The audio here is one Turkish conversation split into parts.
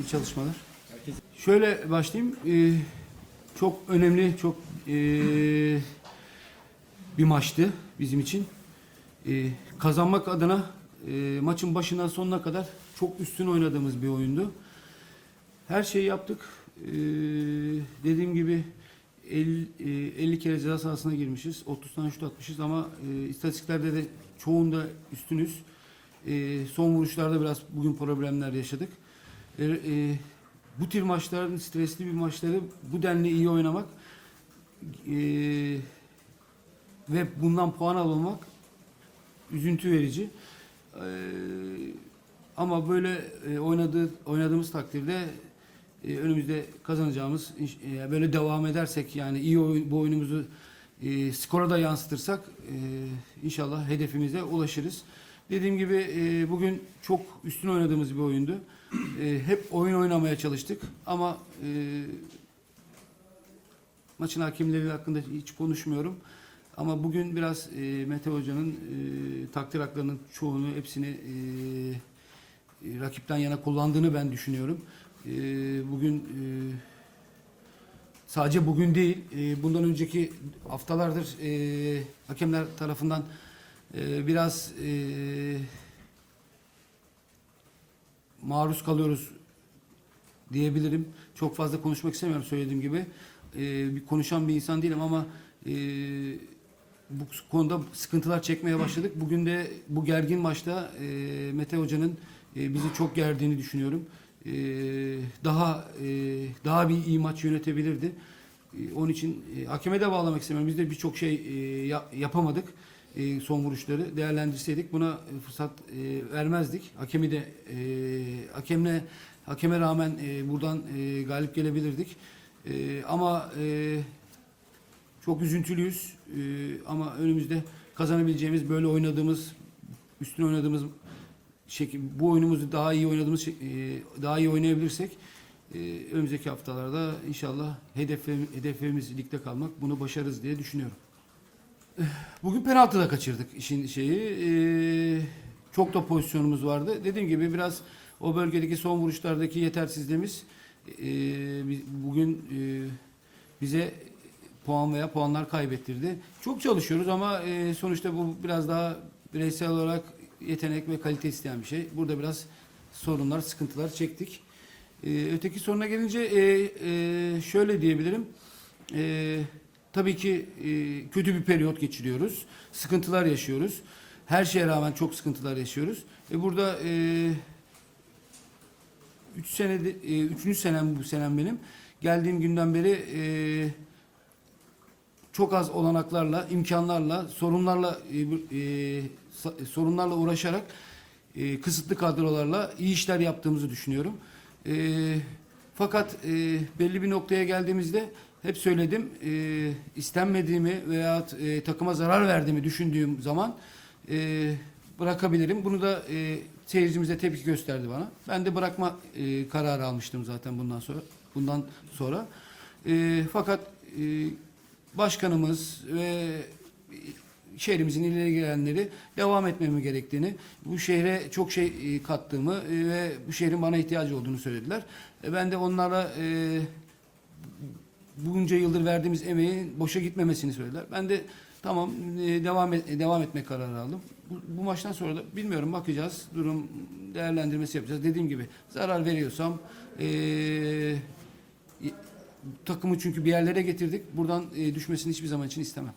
İyi çalışmalar. Şöyle başlayayım. Ee, çok önemli, çok ee, bir maçtı bizim için. Ee, kazanmak adına ee, maçın başından sonuna kadar çok üstün oynadığımız bir oyundu. Her şeyi yaptık. Ee, dediğim gibi 50, e, 50 kere ceza sahasına girmişiz. 30 tane şut atmışız ama e, istatistiklerde de çoğunda üstünüz. E, son vuruşlarda biraz bugün problemler yaşadık. E, e, bu tür maçların stresli bir maçları bu denli iyi oynamak e, ve bundan puan almak üzüntü verici. E, ama böyle e, oynadığı oynadığımız takdirde e, önümüzde kazanacağımız e, böyle devam edersek yani iyi oyun, bu oyunumuzu e, skora da yansıtırsak e, inşallah hedefimize ulaşırız. Dediğim gibi e, bugün çok üstün oynadığımız bir oyundu. E, hep oyun oynamaya çalıştık ama e, maçın hakemleri hakkında hiç konuşmuyorum. Ama bugün biraz e, Mete Hoca'nın e, takdir haklarının çoğunu, hepsini e, e, rakipten yana kullandığını ben düşünüyorum. E, bugün e, sadece bugün değil, e, bundan önceki haftalardır e, hakemler tarafından e, biraz e, maruz kalıyoruz diyebilirim. Çok fazla konuşmak istemiyorum söylediğim gibi. E, bir konuşan bir insan değilim ama e, bu konuda sıkıntılar çekmeye başladık. Bugün de bu gergin maçta e, Mete Hoca'nın e, bizi çok gerdiğini düşünüyorum. E, daha e, daha bir iyi maç yönetebilirdi. E, onun için e, hakeme de bağlamak istemiyorum. Biz de birçok şey e, ya- yapamadık. E, son vuruşları değerlendirseydik buna e, fırsat e, vermezdik. Hakemi de e, hakemle hakeme rağmen e, buradan e, galip gelebilirdik. E, ama e, çok üzüntülüyüz Ee, ama önümüzde kazanabileceğimiz böyle oynadığımız, üstün oynadığımız şekil, bu oyunumuzu daha iyi oynadığımız e, daha iyi oynayabilirsek e, önümüzdeki haftalarda inşallah hedeflerimiz, hedeflerimiz ligde kalmak bunu başarırız diye düşünüyorum. Bugün penaltı da kaçırdık işin şeyi. Ee, çok da pozisyonumuz vardı. Dediğim gibi biraz o bölgedeki son vuruşlardaki yetersizliğimiz e, bi- bugün e, bize puan veya puanlar kaybettirdi. Çok çalışıyoruz ama sonuçta bu biraz daha bireysel olarak yetenek ve kalite isteyen bir şey. Burada biraz sorunlar, sıkıntılar çektik. Öteki soruna gelince şöyle diyebilirim. E, tabii ki e, kötü bir periyot geçiriyoruz. Sıkıntılar yaşıyoruz. Her şeye rağmen çok sıkıntılar yaşıyoruz. E, burada e, 3 senede e, üçüncü senem bu senem benim. Geldiğim günden beri e, çok az olanaklarla, imkanlarla, sorunlarla e, e, sa- sorunlarla uğraşarak e, kısıtlı kadrolarla iyi işler yaptığımızı düşünüyorum. E, fakat e, belli bir noktaya geldiğimizde hep söyledim e, istenmediğimi veya e, takıma zarar verdiğimi düşündüğüm zaman e, bırakabilirim. Bunu da e, seyircimize tepki gösterdi bana. Ben de bırakma e, kararı almıştım zaten bundan sonra. Bundan sonra. E, fakat e, başkanımız ve şehrimizin ileri gelenleri devam etmemi gerektiğini, bu şehre çok şey e, kattığımı e, ve bu şehrin bana ihtiyacı olduğunu söylediler. E, Ben de onlara e, bunca yıldır verdiğimiz emeğin boşa gitmemesini söylediler. Ben de tamam e, devam et, devam etme kararı aldım. Bu, bu maçtan sonra da bilmiyorum bakacağız. Durum değerlendirmesi yapacağız. Dediğim gibi zarar veriyorsam e, takımı çünkü bir yerlere getirdik. Buradan e, düşmesini hiçbir zaman için istemem.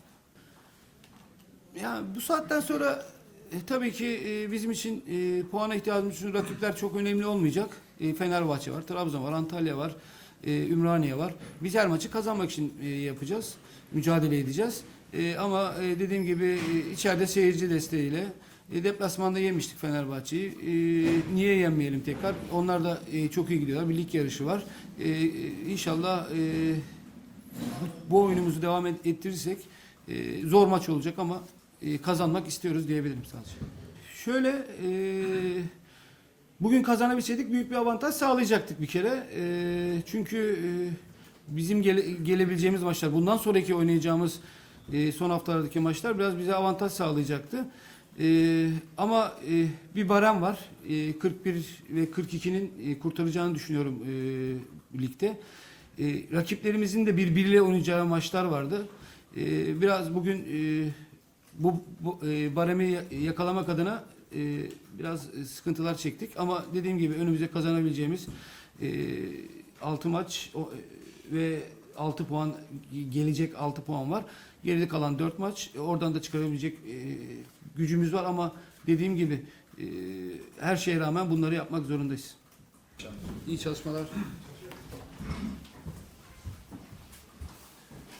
Ya bu saatten sonra e, tabii ki e, bizim için e, puana ihtiyacımız için rakipler çok önemli olmayacak. E, Fenerbahçe var, Trabzon var, Antalya var, e, Ümraniye var. Biz her maçı kazanmak için e, yapacağız, mücadele edeceğiz. E, ama e, dediğim gibi e, içeride seyirci desteğiyle e, deplasmanda yemiştik Fenerbahçe'yi. E, niye yenmeyelim tekrar? Onlar da e, çok iyi gidiyorlar. Bir lig yarışı var. E, e, inşallah e, bu, oyunumuzu devam et- ettirirsek e, zor maç olacak ama e, kazanmak istiyoruz diyebilirim sadece. Şöyle e, bugün kazanabilseydik büyük bir avantaj sağlayacaktık bir kere. E, çünkü e, bizim gele- gelebileceğimiz maçlar bundan sonraki oynayacağımız e, son haftalardaki maçlar biraz bize avantaj sağlayacaktı. Ee, ama e, bir barem var. E, 41 ve 42'nin e, kurtaracağını düşünüyorum e, ligde. E, rakiplerimizin de birbiriyle oynayacağı maçlar vardı. E, biraz bugün e, bu, bu e, baremi ya- yakalamak adına e, biraz sıkıntılar çektik. Ama dediğim gibi önümüze kazanabileceğimiz e, 6 maç o, ve 6 puan gelecek 6 puan var. Geride kalan 4 maç e, oradan da çıkarabilecek e, gücümüz var ama dediğim gibi e, her şeye rağmen bunları yapmak zorundayız. İyi çalışmalar.